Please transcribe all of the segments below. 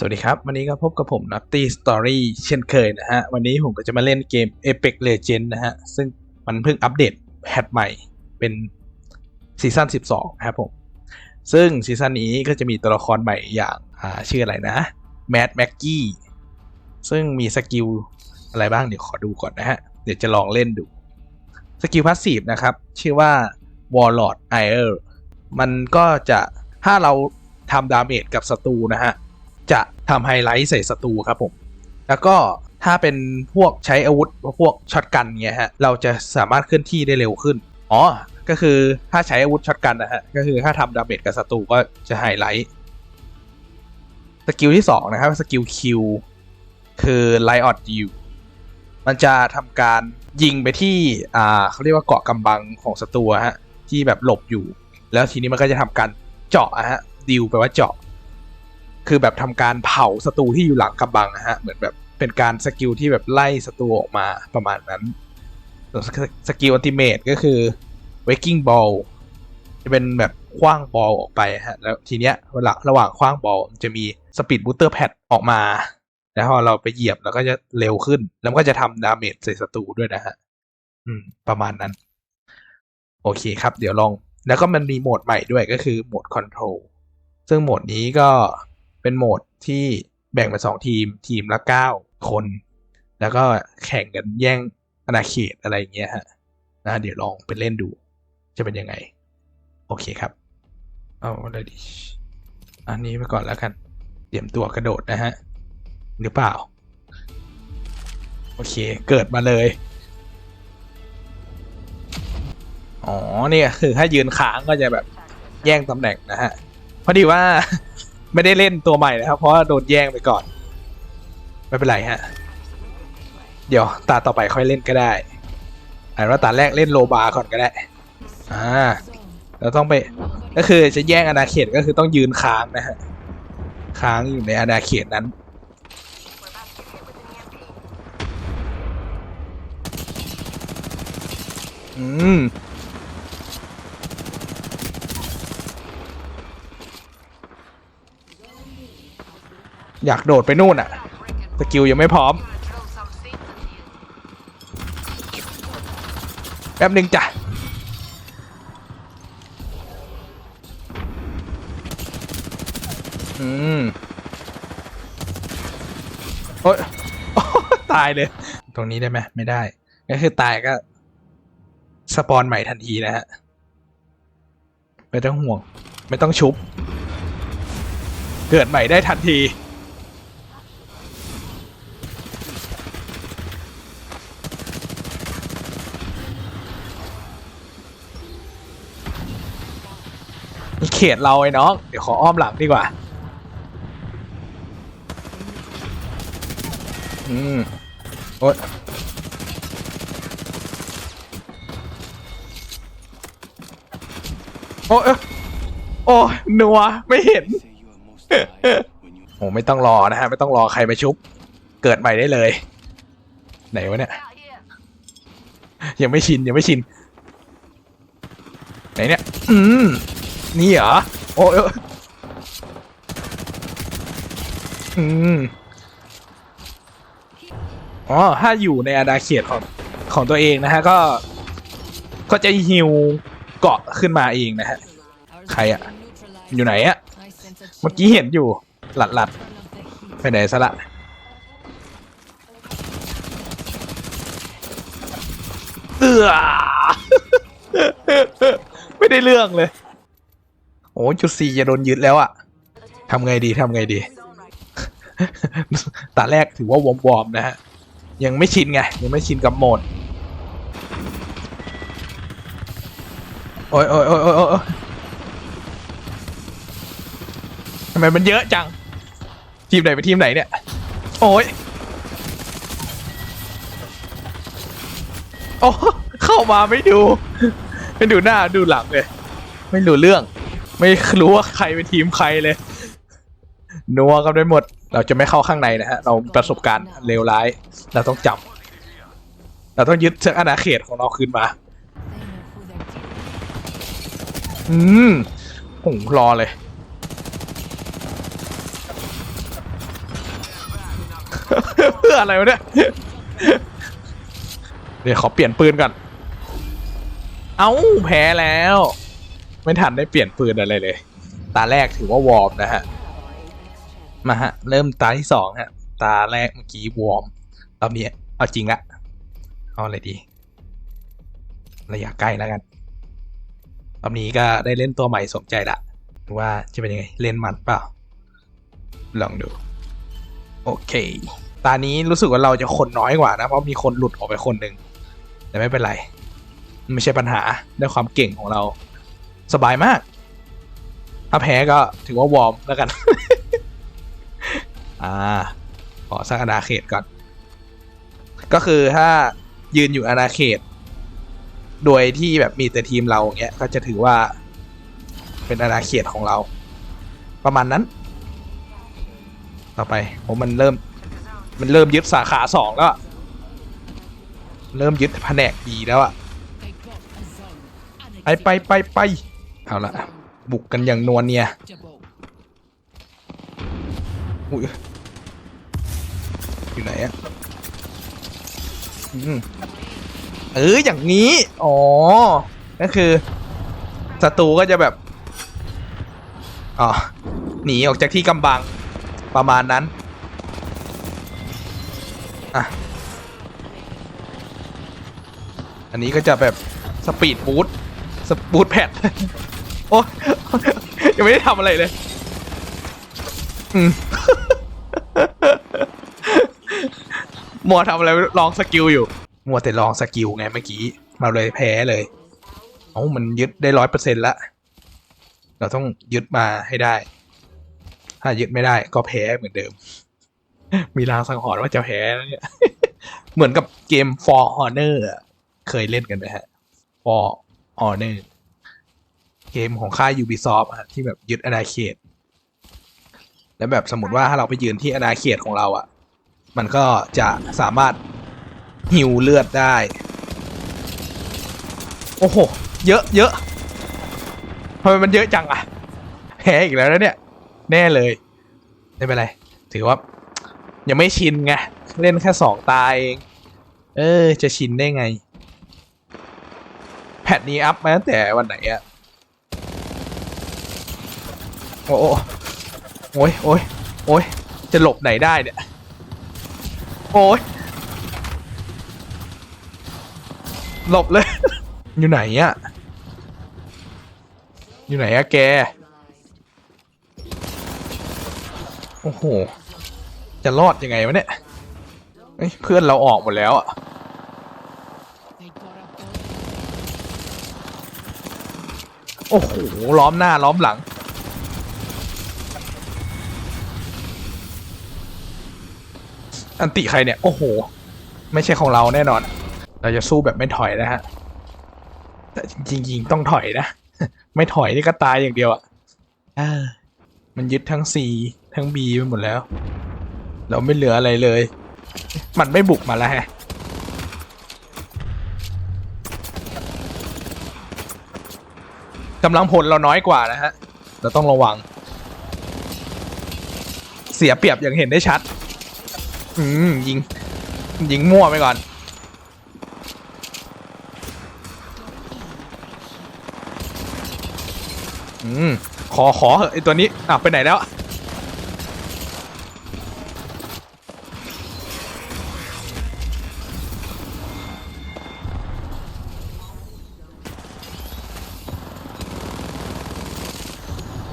สวัสดีครับ วันนี้ก็พบกับผม Naughty Story เช่นเคยนะฮะ วันนี้ผมก็จะมาเล่นเกม Apex Legend นะฮะ ซึ่งมันเพิ่งอัปเดตแพทใหม่เป็นซีซั่น12 ครับผม ซึ่งซีซั่นนี้ก็จะมีตัวละครใหม่อย่างอ่าชื่ออะไรนะ Mad Maggie ซึ่งมีสกิลอะไรบ้างเดี๋ยวขอดูก่อนนะฮะ เดี๋ยวจะลองเล่นดู สกิลพาสซีฟนะครับ ชื่อว่า Warlord Ire มันก็จะถ้าเราทำดาเมจกับศัตรูนะฮะ จะทำไฮไลท์ใส่ศัตรูครับผม แล้วก็ถ้าเป็นพวกใช้อาวุธพวกช็อตกันเงี้ยฮะเราจะสามารถเคลื่อนที่ได้เร็วขึ้นอ๋อก็คือถ้าใช้อาวุธช็อตกันนะฮะก็คือถ้าทำดาเมจกับศัตรูก็จะไฮไลท์สกิลที่2นะครับสกิลคิวคือ Light on You มันจะทำการยิงไปที่อ่าเขาเรียกว่าเกาะกำบังของศัตรูฮะที่แบบหลบอยู่ แล้วทีนี้มันก็จะทำการเจาะอะฮะดิวแปลว่าเจาะ คือแบบทำการเผาศัตรูที่อยู่หลังกำบังนะฮะเหมือนแบบเป็นการสกิลที่แบบไล่ศัตรูออกมาประมาณนั้นส่วนสกิลอัลติเมทก็คือ waking ball จะเป็นแบบคว้างบอลออกไปฮะแล้วทีเนี้ยเวลาระหว่างคว้างบอลจะมีสปีดบูสเตอร์แพดออกมา แล้วพอเราไปเหยียบแล้วก็จะเร็วขึ้น แล้วก็จะทำดาเมจใส่ศัตรูด้วยนะฮะอืม ประมาณนั้น โอเคครับ เดี๋ยวลอง แล้วก็มันมีโหมดใหม่ด้วยก็คือโหมดคอนโทรลซึ่งโหมดนี้ก็ เป็นโหมดที่แบ่งเป็นสองทีมทีมละเก้าคน แล้วก็แข่งกันแย่งอาณาเขตอะไรอย่างเงี้ยฮะนะเดี๋ยวลองไปเล่นดู จะเป็นยังไง โอเคครับ เอาเลยดิอันนี้ไปก่อนแล้วกัน เตรียมตัวกระโดดนะฮะ หรือเปล่า โอเค เกิดมาเลย อ๋อเนี่ยคือถ้ายืนค้างก็จะแบบแย่งตำแหน่งนะฮะพอดีว่า ไม่ได้เล่นตัวใหม่นะครับ เพราะโดนแย่งไปก่อน ไม่เป็นไรฮะ เดี๋ยวตาต่อไปค่อยเล่นก็ได้อ่านว่าตาแรกเล่นโลบาก่อนก็ได้อ่าเราต้องไปก็คือจะแย่งอาณาเขตก็คือต้องยืนค้างนะฮะค้างอยู่ในอาณาเขตนั้นอืม อยากโดดไปนู่นอะสกิลยังไม่พร้อม แป๊บหนึ่งจ้ะ อืม โอ๊ยตายเลย ตรงนี้ได้ไหมไม่ได้ ก็คือตายก็ สปอนใหม่ทันทีนะฮะ ไม่ต้องห่วง ไม่ต้องชุบ เกิดใหม่ได้ทันที เขตเราไอ้น้อง เดี๋ยวขออ้อมหลังดีกว่า อืม โอ๊ยโอ๊ยโอ้ยนัว ไม่เห็น โอ้ไม่ต้องรอนะฮะ ไม่ต้องรอใครมาชุบ เกิดใหม่ได้เลย ไหนวะเนี่ย ยังไม่ชิน ยังไม่ชิน ไหนเนี่ย อืม นี่เหรอ โอ้ยอืมอ๋อ ถ้าอยู่ในอาณาเขตของของตัวเองนะฮะ ก็ ก็จะฮิวเกาะขึ้นมาเองนะฮะ ใครอะอยู่ไหนอะเมื่อกี้เห็นอยู่ หลัดหลัดไปไหนซะละเออไม่ได้เรื่องเลย อ้จุดสี่จะโดนยึดแล้วอะทำไงดีทำไงดี ตาแรกถือว่าวอมวอมๆนะฮะ ยังไม่ชินไง ยังไม่ชินกับโหมดโอ้ยโอ้ยโอ้ยโอ้ยโอ้ยทำไมมันเยอะจัง ทีมไหนเป็นทีมไหนเนี่ย โอ้ยโอ้เข้ามาไม่ดู ไม่ดูหน้าดูหลังเลย ไม่รู้เรื่อง ไม่รู้ว่าใครเป็นทีมใครเลย นัวกันไปหมด เราจะไม่เข้าข้างในนะฮะ เราประสบการณ์เลวร้าย เราต้องจับ เราต้องยึดเชือกอาณาเขตของเราคืนมา อืมผมรอเลย เพื่ออะไรวะเนี่ย เดี๋ยวขอเปลี่ยนปืนก่อน เอ้าแพ้แล้ว ไม่ทันได้เปลี่ยนปืนอะไรเลย ตาแรกถือว่าวอร์มนะฮะ มาฮะ เริ่มตาที่สองฮะ ตาแรกเมื่อกี้วอร์มรอบนี้เอาจริงละ เอาอะไรดี ระยะใกล้แล้วกัน รอบนี้ก็ได้เล่นตัวใหม่สมใจละ ว่าจะเป็นยังไง เล่นมันเปล่า ลองดู โอเค ตานี้รู้สึกว่าเราจะคนน้อยกว่านะ เพราะมีคนหลุดออกไปคนหนึ่ง แต่ไม่เป็นไร ไม่ใช่ปัญหาด้วยความเก่งของเรา สบายมากถ้าแพ้ก็ถือว่าวอร์มแล้วกัน อ่า ขอสร้างอาณาเขตก่อน ก็คือถ้ายืนอยู่อาณาเขต โดยที่แบบมีแต่ทีมเราอย่างเงี้ย ก็จะถือว่าเป็นอาณาเขตของเรา ประมาณนั้น ต่อไปผมมันเริ่ม มันเริ่มยึดสาขาสองแล้ว เริ่มยึดแผนกดีแล้วอะไปไปไปไป เอาละบุกกันอย่างนวลเนี่ยอุ้ยอยู่ไหนอะอืมเอออย่างนี้ อ๋อ ก็คือศัตรูก็จะแบบ อ๋อ หนีออกจากที่กำบัง ประมาณนั้น อะ อันนี้ก็จะแบบ สปีดบูทสบูทแพด โอ้ยังไม่ได้ทำอะไรเลยอืม มัวทำอะไรลองสกิลอยู่ มัวแต่ลองสกิลไงเมื่อกี้มาเลยแพ้เลยเอ้ามันยึดได้ร้อยเปอร์เซ็นต์ละ เราต้องยึดมาให้ได้ ถ้ายึดไม่ได้ก็แพ้เหมือนเดิม มีรางสังหรณ์ว่าจะแพ้นะเนี่ย เหมือนกับเกม For Honor อะเคยเล่นกันไหมฮะ For Honor เกมของค่าย Ubisoft อะที่แบบยึดอาณาเขต แล้วแบบสมมติว่าถ้าเราไปยืนที่อาณาเขตของเราอะมันก็จะสามารถหิวเลือดได้ โอ้โห เยอะเยอะทำไมมันเยอะจังอะแพ้อีกแล้วนะเนี่ย แน่เลย ไม่เป็นไร ถือว่า ยังไม่ชินไง เล่นแค่สองตาเอง เออ จะชินได้ไง แพทนี้อัพมาตั้งแต่วันไหนอะ โอ้โอ้โอ้ยโอ้ยโอ้ยจะหลบไหนได้เนี่ย โอ้ยหลบเลย อยู่ไหนอะอยู่ไหนอะแก โอ้โห จะรอดยังไงวะเนี่ยเอ้ยเพื่อนเราออกหมดแล้วอะโอ้โห ล้อมหน้าล้อมหลัง อันติใครเนี่ย โอ้โห ไม่ใช่ของเราแน่นอน เราจะสู้แบบไม่ถอยนะฮะ แต่จริงๆต้องถอยนะ ไม่ถอยนี่ก็ตายอย่างเดียวอะเออมันยึดทั้ง C ทั้ง B ไปหมดแล้ว เราไม่เหลืออะไรเลย มันไม่บุกมาแล้วฮะกำลังพลเราน้อยกว่านะฮะ เราต้องระวัง เสียเปรียบอย่างเห็นได้ชัด อืมยิง ยิงมั่วไปก่อน อืม ขอขอเหอะไอตัวนี้ อะ ไปไหนแล้ว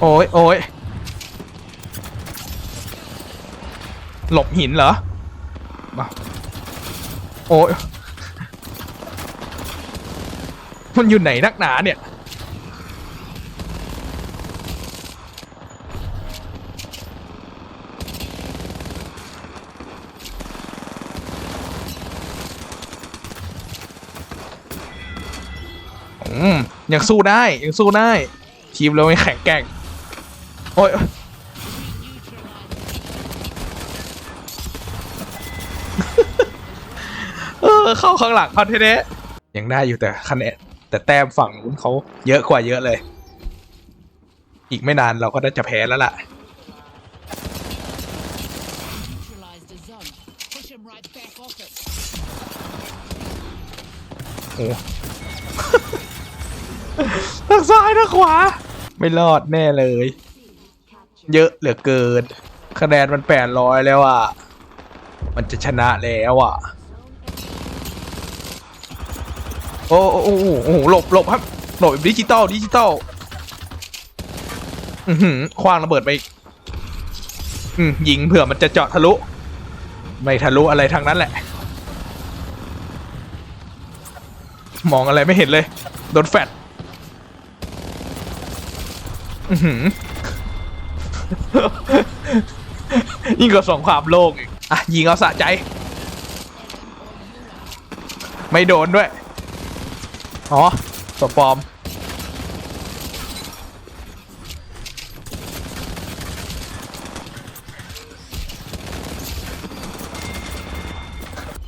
โอ้ยโอ้ยหลบหินเหรอ มาโอ้ยมันอยู่ไหนนักหนาเนี่ยอืมยังสู้ได้ ยังสู้ได้ ทีมเราไม่แข็งแกร่ง โอ้ย อเข้าข้างหลังเขาเท่ๆยังได้อยู่แต่คะแนนแต่แต้มฝั่งนู้นเขาเยอะกว่าเยอะเลย อีกไม่นานเราก็น่าจะแพ้แล้วล่ะ โอ้ทางซ้ายทางขวา ไม่รอดแน่เลย เยอะเหลือเกิน คะแนนมันแปดร้อยแล้วอะ มันจะชนะแล้วอะ โอ้โอ้โอ้โอ้หหลบหลบครับหลบแบบดิจิตอลดิจิตอลอือหือคว้างระเบิดไปอีกอืมยิงเผื่อมันจะเจาะทะลุ ไม่ทะลุอะไรทางนั้นแหละ มองอะไรไม่เห็นเลย โดนแฟดอือหือ ยิ่งกว่าสงครามโลกอีกอะยิงเอาสะใจ ไม่โดนด้วย อ๋อตัวปลอม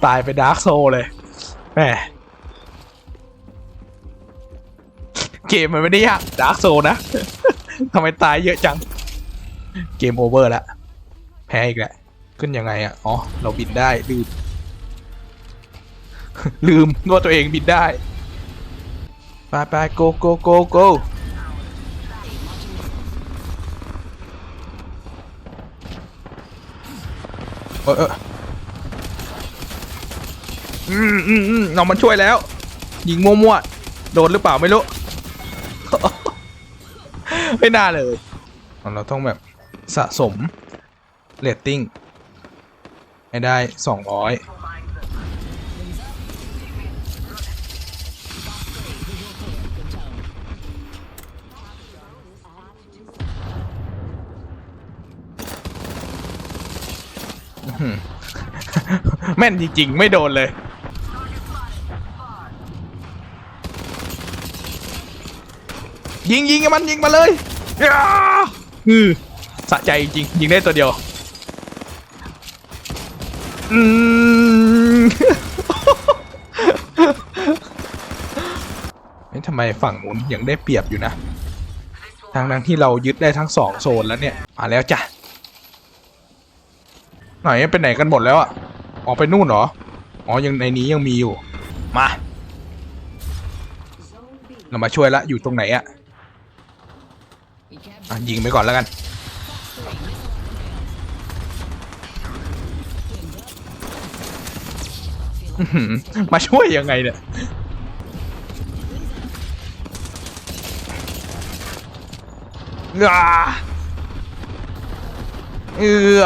ตายไปดาร์กโซเลยแหมเกมมันไม่ได้ยากดาร์กโซนะ ทำไมตายเยอะจัง เกมโอเวอร์ละแพ้อีกแล้ว ขึ้นยังไงอะ อ๋อ เราบินได้ลืม ลืมว่าตัวเองบินได้ ไปไปโกโกโกโกเออเอออืมอืมอืมเรามันช่วยแล้ว ยิงมั่วๆ โดนหรือเปล่าไม่รู้ ไม่น่าเลย เราต้องแบบสะสมเรตติ้งให้ได้200 แม่นจริงๆ ไม่โดนเลย ยิงยิงกับมันยิงมาเลยอ้าอือสะใจจริง ยิงได้ตัวเดียว อืมเฮ้ยทำไมฝั่งนู้นยังได้เปรียบอยู่นะทางนั้นที่เรายึดได้ทั้งสองโซนแล้วเนี่ย มาแล้วจ้ะ ไหนไปไหนกันหมดแล้วอะออกไปนู่นเหรอ อ๋อ ยังในนี้ยังมีอยู่ มา เรามาช่วยละ อยู่ตรงไหนอะอะ ยิงไปก่อนแล้วกันอื้อหือมาช่วยยังไงเนี่ยอ่าเออ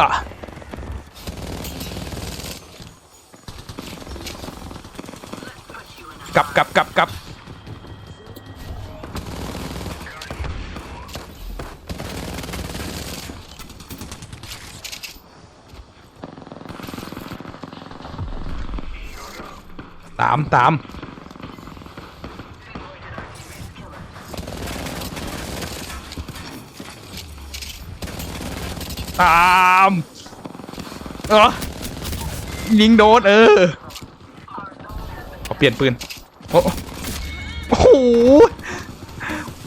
กลับกลับกลับกลับตามตามตามเออยิงโดนเออขอเปลี่ยนปืน โอ้โห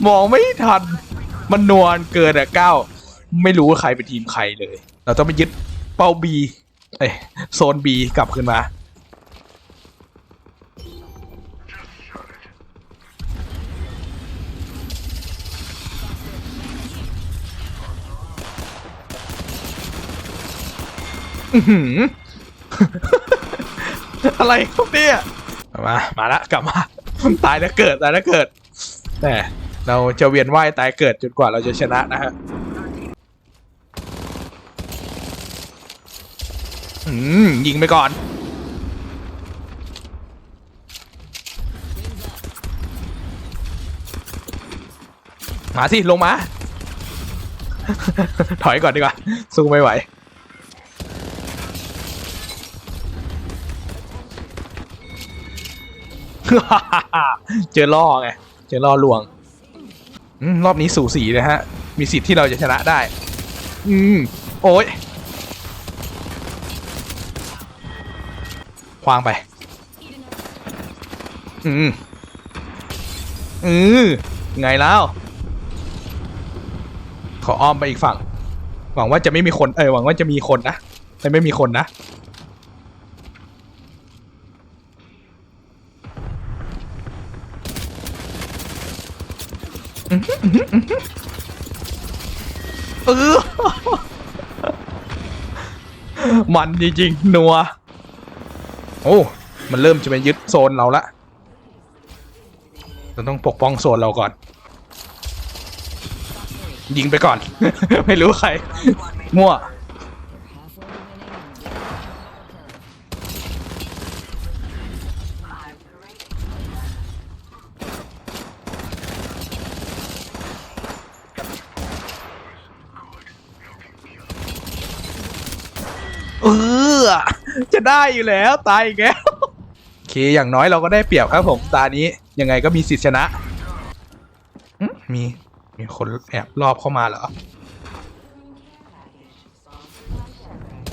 มองไม่ทัน มันนวลเกินอะเก้า ไม่รู้ว่าใครเป็นทีมใครเลย เราต้องไปยึดเป้าบีเอ้ยโซนบีกลับขึ้นมา อื้อหืออะไรครับเนี่ย มา มาละกลับมา ตายแล้วเกิดตายแล้วเกิดแต่เราจะเวียนว่ายตายเกิดจนกว่าเราจะชนะนะฮะอืมยิงไปก่อน มาสิ ลงมา ถอยก่อนดีกว่า สู้ไม่ไหว เจอล่อไง เจอล่อลวงอรอบนี้สูสีเลยฮะ มีสิทธิ์ที่เราจะชนะได้ อืม โอ้ยควางไป อืม อือไงแล้ว ขออ้อมไปอีกฝั่ง หวังว่าจะไม่มีคน เออหวังว่าจะมีคนนะ แต่ไม่มีคนนะ เออมันจริงๆนัว โอ้ มันเริ่มจะไปยึดโซนเราละ เราต้องปกป้องโซนเราก่อน ยิงไปก่อน ไม่รู้ใคร มั่ว เออ จะได้อยู่แล้ว ตายอีกแล้วโอเคอย่างน้อยเราก็ได้เปรียบครับผมตานี้ยังไงก็มีสิทธิชนะอื้อมีมีคนแอบรอบเข้ามาเหรอ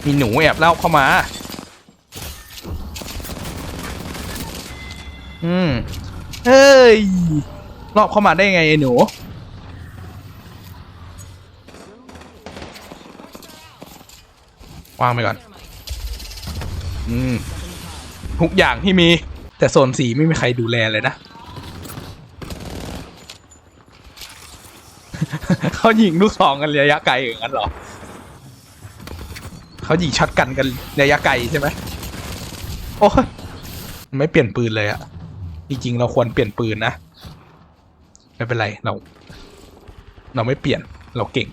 มีหนูแอบเล่าเข้ามา อืม เฮ้ย รอบเข้ามาได้ไงไอ้หนู วางไปก่อน อืม ทุกอย่างที่มี แต่โซนสีไม่มีใครดูแลเลยนะ เขายิงลูกซองกันระยะไกลอย่างนั้นหรอ เขายิงช็อตกันกันระยะไกลใช่ไหมโอ้ยไม่เปลี่ยนปืนเลยอะจริงๆเราควรเปลี่ยนปืนนะ ไม่เป็นไรเรา เราไม่เปลี่ยนเราเก่ง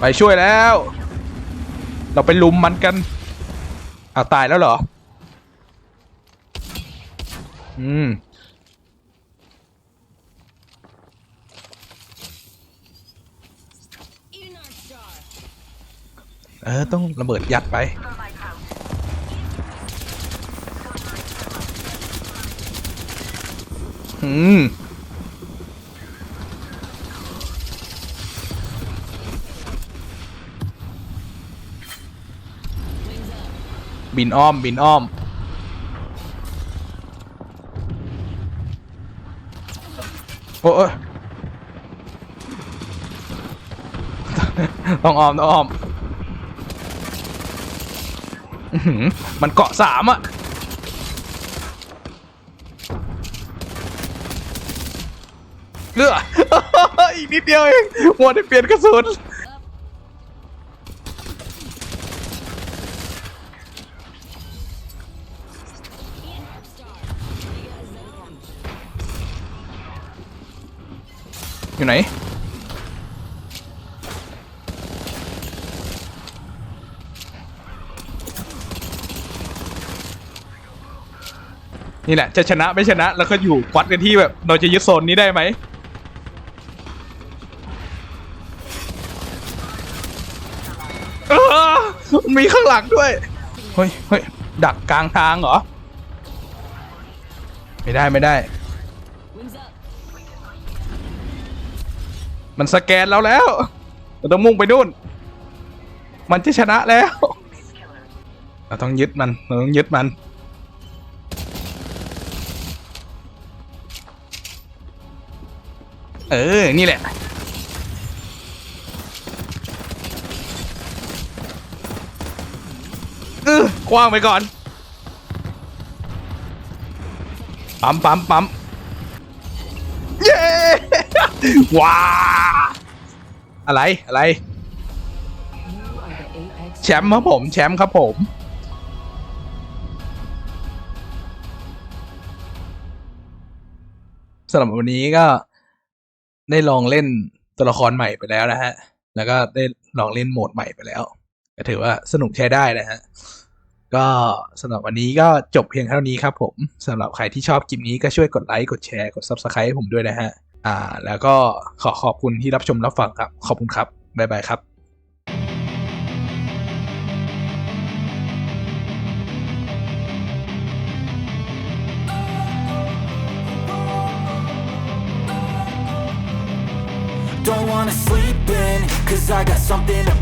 ไปช่วยแล้ว เราไปลุมมันกันเอาวตายแล้วเหรอ อืม เออ ต้องระเบิดยัดไปอืม บินอ้อม บินอ้อม โอ้ยต้องอ้อม ต้องอ้อม มันเกาะสามอะเลืออีกนิดเดียวเองมัวได้เปลี่ยนกระสุน อยู่ไหน นี่แหละ จะชนะไม่ชนะแล้วก็อยู่วัดกันที่แบบเราจะยึดโซนนี้ได้ไหมมีข้างหลังด้วย เฮ้ยเฮ้ยดักกลางทางเหรอ ไม่ได้ไม่ได้ มันสแกนเราแล้วเราต้องมุ่งไปนู่น มันจะชนะแล้ว เราต้องยึดมัน เราต้องยึดมัน เออ นี่แหละ เออกว้างไปก่อน ปั๊มปั๊มปั๊ม ว้าอะไรอะไร แชมป์ครับผม แชมป์ครับผม สำหรับวันนี้ก็ได้ลองเล่นตัวละครใหม่ไปแล้วนะฮะ แล้วก็ได้ลองเล่นโหมดใหม่ไปแล้ว ก็ถือว่าสนุกใช้ได้นะฮะ ก็สำหรับวันนี้ก็จบเพียงเท่านี้ครับผม สำหรับใครที่ชอบคลิปนี้ก็ช่วยกดไลค์ กดแชร์ กด Subscribe ให้ผมด้วยนะฮะ อ่า แล้วก็ขอขอบคุณที่รับชมรับฟังครับ ขอบคุณครับ บ๊ายบายครับ Don't wanna sleep in, cause I got something to